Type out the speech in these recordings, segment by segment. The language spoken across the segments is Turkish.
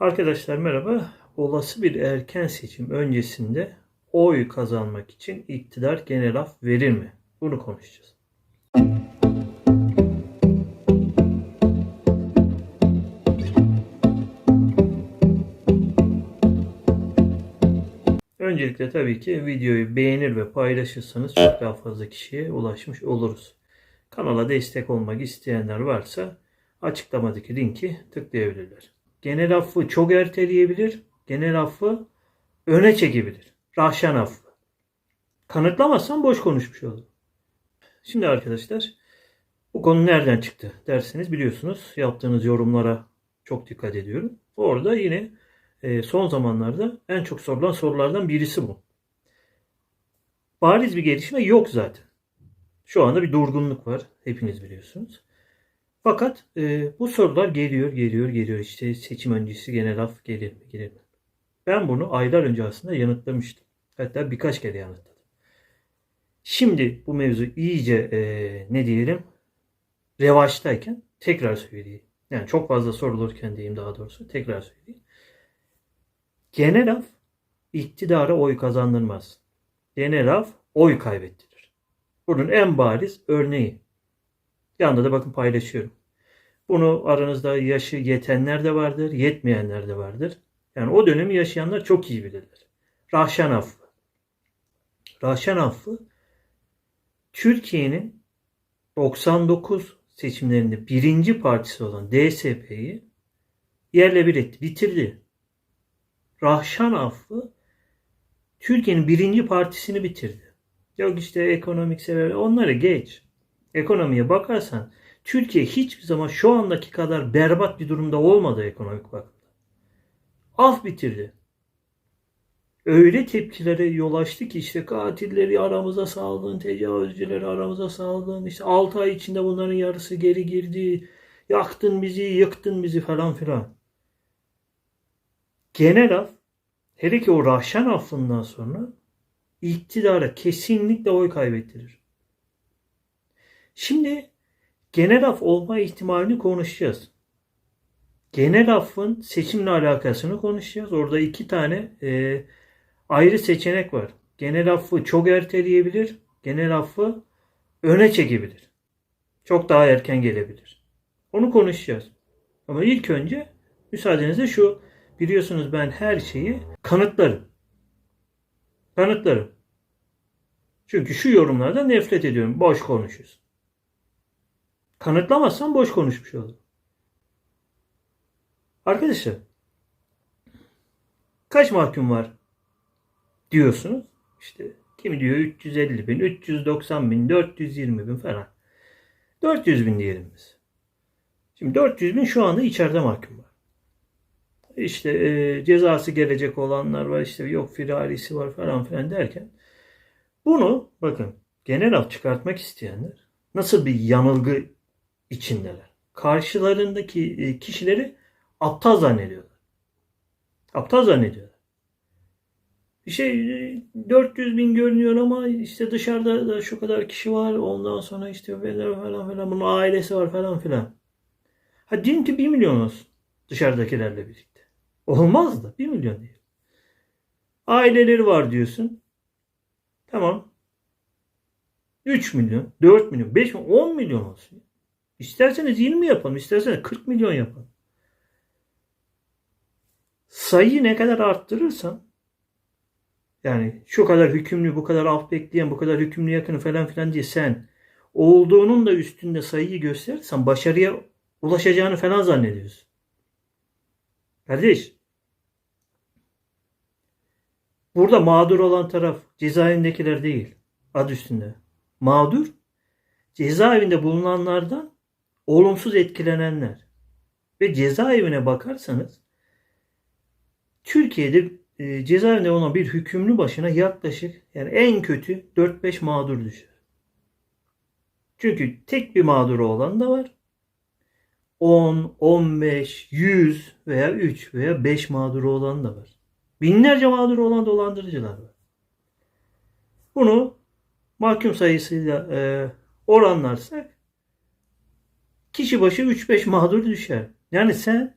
Arkadaşlar merhaba. Olası bir erken seçim öncesinde oy kazanmak için iktidar genel af verir mi? Bunu konuşacağız. Öncelikle tabii ki videoyu beğenir ve paylaşırsanız çok daha fazla kişiye ulaşmış oluruz. Kanala destek olmak isteyenler varsa açıklamadaki linki tıklayabilirler. Genel affı çok erteleyebilir, genel affı öne çekebilir. Rahşan affı. Kanıtlamazsan boş konuşmuş olur. Şimdi arkadaşlar bu konu nereden çıktı derseniz biliyorsunuz yaptığınız yorumlara çok dikkat ediyorum. Orada yine e, son zamanlarda en çok sorulan sorulardan birisi bu. Bariz bir gelişme yok zaten. Şu anda bir durgunluk var. Hepiniz biliyorsunuz. Fakat e, bu sorular geliyor, geliyor, geliyor. İşte seçim öncesi genel af gelir mi, gelir mi? Ben bunu aylar önce aslında yanıtlamıştım. Hatta birkaç kere yanıtladım. Şimdi bu mevzu iyice e, ne diyelim revaçtayken tekrar söyleyeyim. Yani çok fazla sorulurken diyeyim daha doğrusu tekrar söyleyeyim. Genel af iktidara oy kazandırmaz. Genel af oy kaybettirir. Bunun en bariz örneği. Yanında da bakın paylaşıyorum. Bunu aranızda yaşı yetenler de vardır, yetmeyenler de vardır. Yani o dönemi yaşayanlar çok iyi bilirler. Rahşan affı. Rahşan affı Türkiye'nin 99 seçimlerinde birinci partisi olan DSP'yi yerle bir etti, bitirdi. Rahşan affı Türkiye'nin birinci partisini bitirdi. Yok işte ekonomik sebepler onları geç. Ekonomiye bakarsan Türkiye hiçbir zaman şu andaki kadar berbat bir durumda olmadı ekonomik bakımda. Af bitirdi. Öyle tepkilere yol açtı ki işte katilleri aramıza saldın, tecavüzcüleri aramıza saldın, işte 6 ay içinde bunların yarısı geri girdi, yaktın bizi, yıktın bizi falan filan. Genel af, hele ki o Rahşan affından sonra iktidara kesinlikle oy kaybettirir. Şimdi genel af olma ihtimalini konuşacağız. Genel affın seçimle alakasını konuşacağız. Orada iki tane e, ayrı seçenek var. Genel affı çok erteleyebilir. Genel affı öne çekebilir. Çok daha erken gelebilir. Onu konuşacağız. Ama ilk önce müsaadenizle şu biliyorsunuz ben her şeyi kanıtlarım. Kanıtlarım. Çünkü şu yorumlardan nefret ediyorum. Boş konuşuyorsun. Kanıtlamazsan boş konuşmuş olur. Arkadaşlar kaç mahkum var diyorsunuz. İşte kimi diyor 350 bin, 390 bin, 420 bin falan. 400 bin diyelim biz. Şimdi 400 bin şu anda içeride mahkum var. İşte e, cezası gelecek olanlar var işte yok firarisi var falan filan derken bunu bakın genel af çıkartmak isteyenler nasıl bir yanılgı içindeler. Karşılarındaki e, kişileri aptal zannediyorlar. Aptal zannediyorlar. Bir şey 400 bin görünüyor ama işte dışarıda da şu kadar kişi var. Ondan sonra işte falan filan bunun ailesi var falan filan. Ha diyelim ki 1 milyon olsun dışarıdakilerle birlikte. Olmaz da 1 milyon değil. Aileleri var diyorsun. Tamam. 3 milyon, 4 milyon, 5 milyon, 10 milyon olsun. İsterseniz 20 yapalım, isterseniz 40 milyon yapalım. Sayıyı ne kadar arttırırsan yani şu kadar hükümlü, bu kadar af bekleyen, bu kadar hükümlü yakını falan filan diye sen olduğunun da üstünde sayıyı gösterirsen başarıya ulaşacağını falan zannediyorsun. Kardeş burada mağdur olan taraf cezaevindekiler değil. Ad üstünde. Mağdur cezaevinde bulunanlardan olumsuz etkilenenler. Ve cezaevine bakarsanız Türkiye'de e, cezaevinde olan bir hükümlü başına yaklaşık yani en kötü 4-5 mağdur düşer. Çünkü tek bir mağduru olan da var. 10, 15, 100 veya 3 veya 5 mağduru olan da var. Binlerce mağduru olan dolandırıcılar var. Bunu mahkum sayısıyla e, oranlarsak kişi başı 3-5 mağdur düşer. Yani sen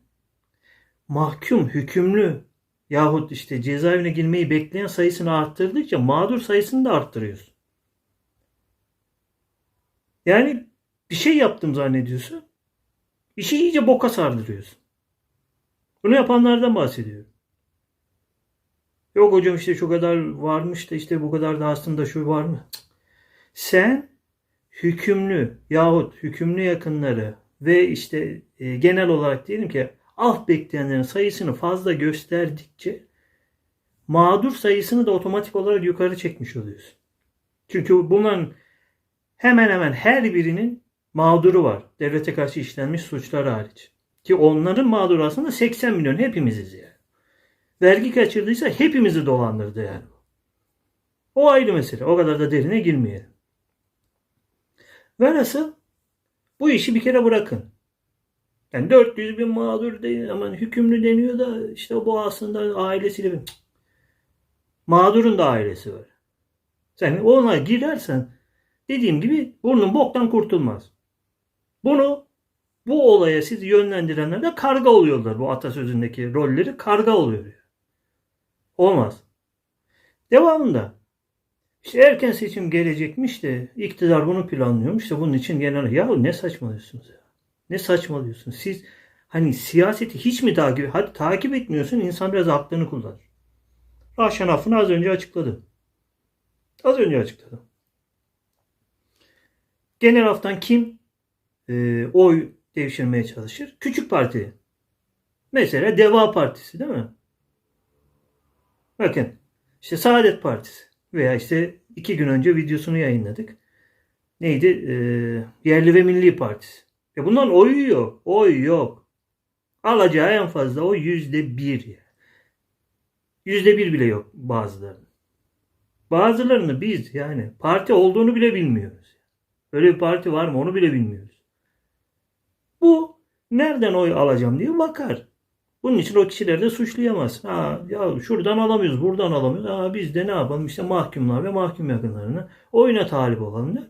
mahkum, hükümlü yahut işte cezaevine girmeyi bekleyen sayısını arttırdıkça mağdur sayısını da arttırıyorsun. Yani bir şey yaptım zannediyorsun. İşi iyice boka sardırıyorsun. Bunu yapanlardan bahsediyorum. Yok hocam işte şu kadar varmış da işte bu kadar da aslında şu var mı? Sen hükümlü yahut hükümlü yakınları ve işte e, genel olarak diyelim ki alt bekleyenlerin sayısını fazla gösterdikçe mağdur sayısını da otomatik olarak yukarı çekmiş oluyorsun. Çünkü bunların hemen hemen her birinin mağduru var. Devlete karşı işlenmiş suçlar hariç. Ki onların mağduru aslında 80 milyon hepimiziz yani. Vergi kaçırdıysa hepimizi dolandırdı yani. O ayrı mesele. O kadar da derine girmeyelim. Velhasıl bu işi bir kere bırakın. Yani 400 bin mağdur değil ama hükümlü deniyor da işte bu aslında ailesiyle bir... Mağdurun da ailesi var. Sen ona girersen dediğim gibi burnun boktan kurtulmaz. Bunu bu olaya sizi yönlendirenler de karga oluyorlar. Bu atasözündeki rolleri karga oluyor. Olmaz. Devamında işte erken seçim gelecekmiş de iktidar bunu planlıyormuş da bunun için genel ya ne saçmalıyorsunuz ya? Ne saçmalıyorsunuz? Siz hani siyaseti hiç mi takip hadi takip etmiyorsun insan biraz aklını kullanır. Rahşan Affını az önce açıkladım. Az önce açıkladım. Genel haftan kim e, oy devşirmeye çalışır? Küçük parti. Mesela Deva Partisi değil mi? Bakın işte Saadet Partisi veya işte iki gün önce videosunu yayınladık. Neydi? Ee, Yerli ve Milli Partisi. Ya bundan oyu yok. Oy yok. Alacağı en fazla o yüzde bir. Yüzde bir bile yok bazılarının. Bazılarını biz yani parti olduğunu bile bilmiyoruz. Öyle bir parti var mı onu bile bilmiyoruz. Bu nereden oy alacağım diye bakar. Bunun için o kişileri de suçlayamaz. Ha, ya şuradan alamıyoruz, buradan alamıyoruz. Ha, biz de ne yapalım? İşte mahkumlar ve mahkum yakınlarına oyuna talip olanlar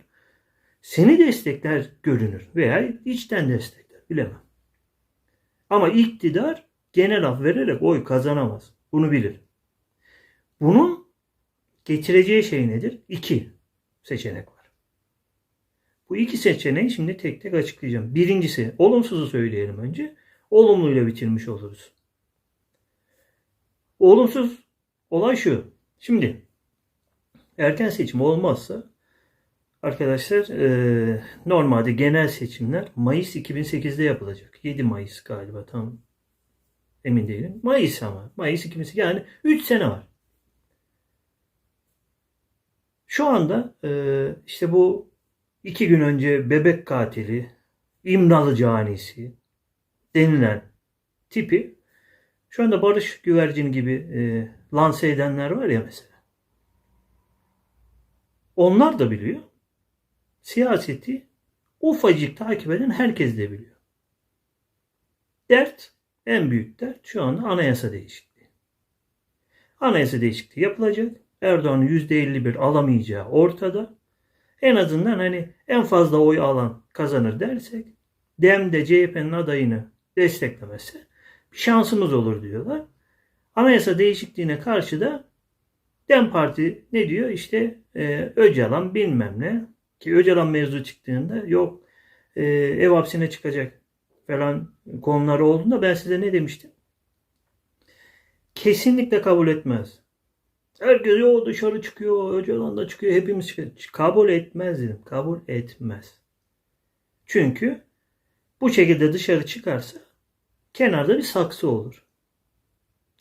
seni destekler görünür veya içten destekler. Bilemem. Ama iktidar genel af vererek oy kazanamaz. Bunu bilir. Bunun getireceği şey nedir? İki seçenek var. Bu iki seçeneği şimdi tek tek açıklayacağım. Birincisi olumsuzu söyleyelim önce olumluyla bitirmiş oluruz. Olumsuz olay şu. Şimdi erken seçim olmazsa arkadaşlar e, normalde genel seçimler Mayıs 2008'de yapılacak. 7 Mayıs galiba tam emin değilim. Mayıs ama. Mayıs 2008 yani 3 sene var. Şu anda e, işte bu iki gün önce bebek katili, İmralı canisi, denilen tipi şu anda barış güvercini gibi e, lanse edenler var ya mesela. Onlar da biliyor. Siyaseti ufacık takip eden herkes de biliyor. Dert, en büyük dert şu anda anayasa değişikliği. Anayasa değişikliği yapılacak. Erdoğan'ın %51 alamayacağı ortada. En azından hani en fazla oy alan kazanır dersek Dem de CHP'nin adayını desteklemezse bir şansımız olur diyorlar. Anayasa değişikliğine karşı da Dem Parti ne diyor? İşte e, Öcalan bilmem ne ki Öcalan mevzu çıktığında yok e, ev hapsine çıkacak falan konuları olduğunda ben size ne demiştim? Kesinlikle kabul etmez. Herkes o dışarı çıkıyor, Öcalan da çıkıyor, hepimiz çıkıyor. Kabul etmez dedim. Kabul etmez. Çünkü bu şekilde dışarı çıkarsa kenarda bir saksı olur.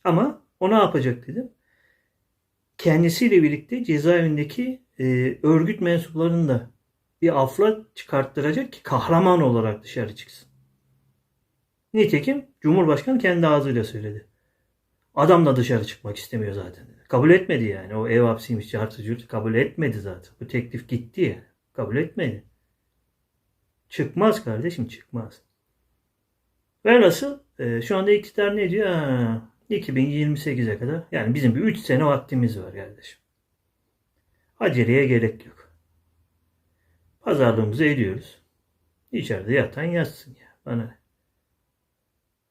Ama o ne yapacak dedim. Kendisiyle birlikte cezaevindeki e, örgüt mensuplarını da bir afla çıkarttıracak ki kahraman olarak dışarı çıksın. Nitekim Cumhurbaşkanı kendi ağzıyla söyledi. Adam da dışarı çıkmak istemiyor zaten. Kabul etmedi yani. O ev hapsiymiş, cartıcı kabul etmedi zaten. Bu teklif gitti ya. Kabul etmedi. Çıkmaz kardeşim çıkmaz. Ve nasıl? E, şu anda iktidar ne diyor? Ha, 2028'e kadar. Yani bizim bir 3 sene vaktimiz var kardeşim. Aceleye gerek yok. Pazarlığımızı ediyoruz. İçeride yatan yatsın ya. Bana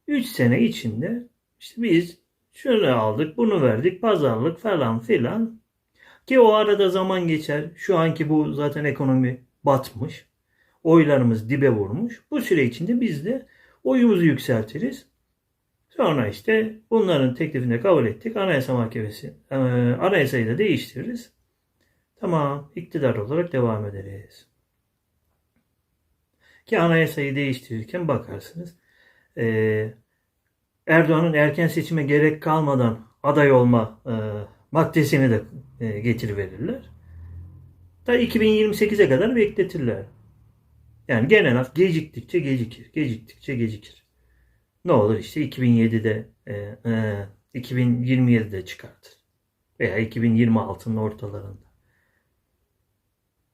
3 sene içinde İşte biz şunu aldık, bunu verdik, pazarlık falan filan. Ki o arada zaman geçer. Şu anki bu zaten ekonomi batmış. Oylarımız dibe vurmuş. Bu süre içinde biz de oyumuzu yükseltiriz. Sonra işte bunların teklifini de kabul ettik. Anayasa Mahkemesi e, anayasayı da değiştiririz. Tamam iktidar olarak devam ederiz. Ki anayasayı değiştirirken bakarsınız e, Erdoğan'ın erken seçime gerek kalmadan aday olma e, maddesini de e. Da 2028'e kadar bekletirler. Yani genel af geciktikçe gecikir, geciktikçe gecikir. Ne olur işte 2007'de, e, e, 2027'de çıkartır. Veya 2026'nın ortalarında.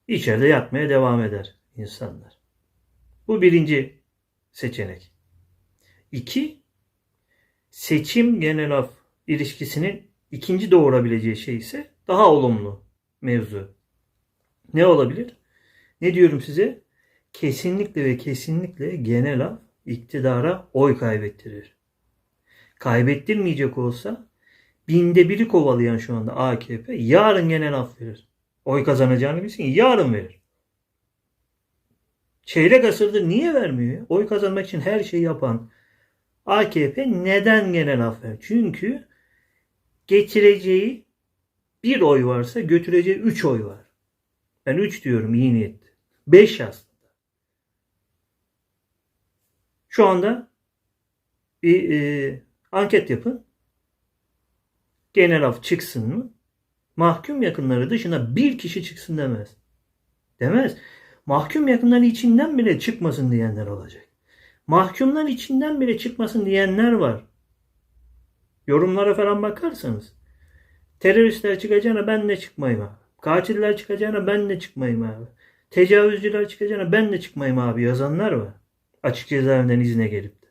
İçeride yatmaya devam eder insanlar. Bu birinci seçenek. İki, seçim genel af ilişkisinin ikinci doğurabileceği şey ise daha olumlu mevzu. Ne olabilir? Ne diyorum size? Kesinlikle ve kesinlikle genel af iktidara oy kaybettirir. Kaybettirmeyecek olsa binde biri kovalayan şu anda AKP yarın genel af verir. Oy kazanacağını bilsin yarın verir. Çeyrek asırdır niye vermiyor? Oy kazanmak için her şeyi yapan AKP neden genel af verir? Çünkü getireceği bir oy varsa götüreceği üç oy var. Ben üç diyorum iyi niyetli. Beş aslında. Şu anda bir e, anket yapın. Genel af çıksın mı? Mahkum yakınları dışında bir kişi çıksın demez. Demez. Mahkum yakınları içinden bile çıkmasın diyenler olacak. Mahkumlar içinden bile çıkmasın diyenler var. Yorumlara falan bakarsanız. Teröristler çıkacağına ben de çıkmayayım abi. Katiller çıkacağına ben de çıkmayayım abi. Tecavüzcüler çıkacağına ben de çıkmayayım abi yazanlar var. Açık cezaevinden izne gelip de.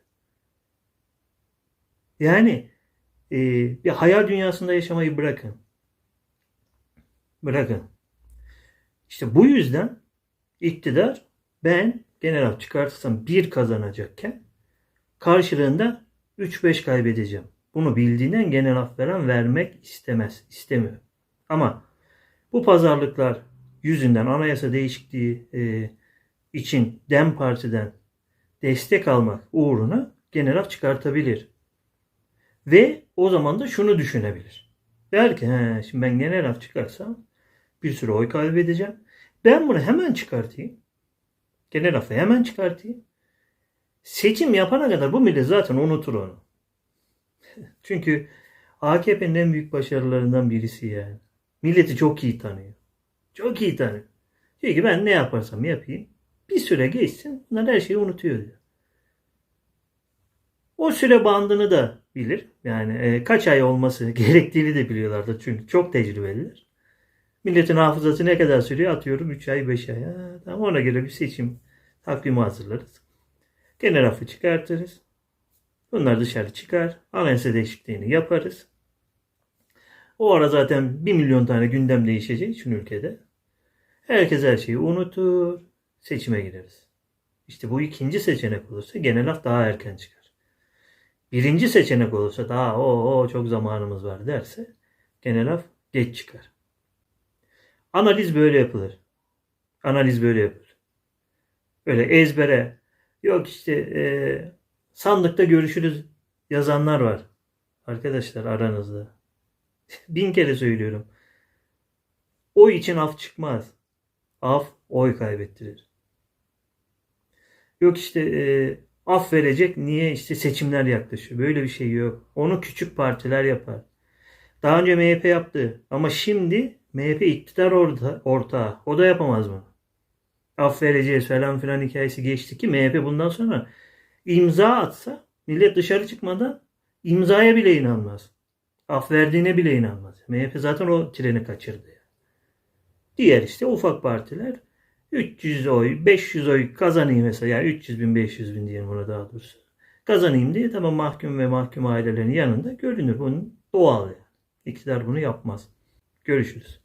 Yani e, bir hayal dünyasında yaşamayı bırakın. Bırakın. İşte bu yüzden iktidar ben genel çıkartırsam bir kazanacakken karşılığında 3-5 kaybedeceğim. Bunu bildiğinden genel veren vermek istemez, istemiyor. Ama bu pazarlıklar yüzünden anayasa değişikliği e, için DEM Parti'den destek almak uğruna genel af çıkartabilir. Ve o zaman da şunu düşünebilir. Der ki şimdi ben genel af çıkarsam bir sürü oy kaybedeceğim. Ben bunu hemen çıkartayım. Genel hemen çıkartayım. Seçim yapana kadar bu millet zaten unutur onu. Çünkü AKP'nin en büyük başarılarından birisi yani. Milleti çok iyi tanıyor. Çok iyi tanıyor. Diyor ki ben ne yaparsam yapayım. Bir süre geçsin. Bunlar her şeyi unutuyor diyor. O süre bandını da bilir. Yani e, kaç ay olması gerektiğini de biliyorlardı. Çünkü çok tecrübeliler. Milletin hafızası ne kadar sürüyor? Atıyorum 3 ay 5 ay. Ha, ona göre bir seçim takvimi hazırlarız. Genel affı çıkartırız. Bunlar dışarı çıkar. Anayasa değişikliğini yaparız. O ara zaten 1 milyon tane gündem değişecek için ülkede. Herkes her şeyi unutur. Seçime gireriz. İşte bu ikinci seçenek olursa genel af daha erken çıkar. Birinci seçenek olursa daha o, o çok zamanımız var derse genel af geç çıkar. Analiz böyle yapılır. Analiz böyle yapılır. Öyle ezbere yok işte e, sandıkta görüşürüz yazanlar var. Arkadaşlar aranızda. Bin kere söylüyorum. Oy için af çıkmaz. Af oy kaybettirir. Yok işte e, af verecek niye işte seçimler yaklaşıyor. Böyle bir şey yok. Onu küçük partiler yapar. Daha önce MHP yaptı ama şimdi MHP iktidar orta, ortağı. O da yapamaz mı? Af vereceğiz falan filan hikayesi geçti ki MHP bundan sonra imza atsa millet dışarı çıkmadan imzaya bile inanmaz. Af verdiğine bile inanmaz. MHP zaten o treni kaçırdı. Diğer işte ufak partiler 300 oy, 500 oy kazanayım mesela. Yani 300 bin, 500 bin diyelim ona daha doğrusu. Kazanayım diye tamam mahkum ve mahkum ailelerinin yanında görünür. Bunun doğal yani. İktidar bunu yapmaz. Görüşürüz.